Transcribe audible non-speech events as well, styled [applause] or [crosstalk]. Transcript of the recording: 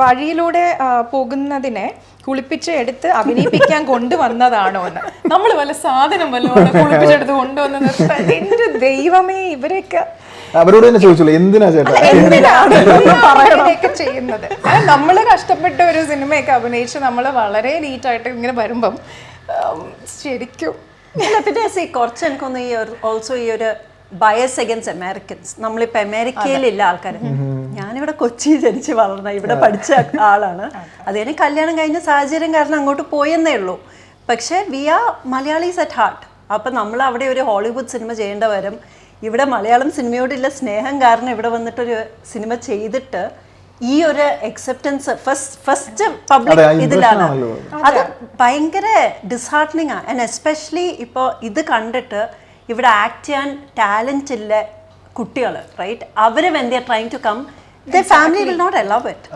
വഴിയിലൂടെ പോകുന്നതിനെ കുളിപ്പിച്ച് എടുത്ത് അഭിനയിപ്പിക്കാൻ കൊണ്ടുവന്നതാണോ എന്ന്. നമ്മൾ വല്ല സാധനം വല്ലതും കുളിപ്പിച്ചെടുത്ത് കൊണ്ടുവന്നത്? [laughs] എന്റെ ദൈവമേ ഇവരെയൊക്കെ അവരോട് തന്നെ ചോദിച്ചുള്ളൂ എന്തിനാ ചേട്ടാ? ചെയ്യുന്നത്. നമ്മൾ കഷ്ടപ്പെട്ട ഒരു സിനിമയൊക്കെ അഭിനയിച്ച് നമ്മൾ വളരെ നീറ്റായിട്ട് ഇങ്ങനെ വരുമ്പം ശരിക്കും പിന്നെ കുറച്ച് എനിക്കൊന്ന് ഈ ഒരു ഓൾസോ ഈ ഒരു ബയസ് അഗൻസ്റ്റ് അമേരിക്കൻസ് നമ്മളിപ്പോൾ അമേരിക്കയിലില്ല ആൾക്കാർ ഞാനിവിടെ കൊച്ചി ജനിച്ച് വളർന്ന ഇവിടെ പഠിച്ച ആളാണ്. [laughs] അത് കഴിഞ്ഞ് കല്യാണം കഴിഞ്ഞ സാഹചര്യം കാരണം അങ്ങോട്ട് പോയെന്നേ ഉള്ളൂ. പക്ഷേ we are Malayalees at heart. അപ്പം നമ്മൾ അവിടെ ഒരു ഹോളിവുഡ് സിനിമ ചെയ്യേണ്ട വരും ഇവിടെ മലയാളം സിനിമയോടുള്ള സ്നേഹം കാരണം ഇവിടെ വന്നിട്ടൊരു സിനിമ ചെയ്തിട്ട് ഈ ഒരു അക്സെപ്റ്റൻസ് ഫസ്റ്റ് ഫസ്റ്റ് പബ്ലിക് ഇതിലാണ്. അത്. ഭയങ്കര ഡിസ്ഹാർട്ടനിങ് ആണ് ആൻഡ് എസ്പെഷ്യലി ഇപ്പോൾ ഇത് കണ്ടിട്ട് ഇവിടെ ആക്ട് ചെയ്യാൻ ടാലന്റ് ഇല്ല കുട്ടികൾ right our when they're trying to come their family will not allow it.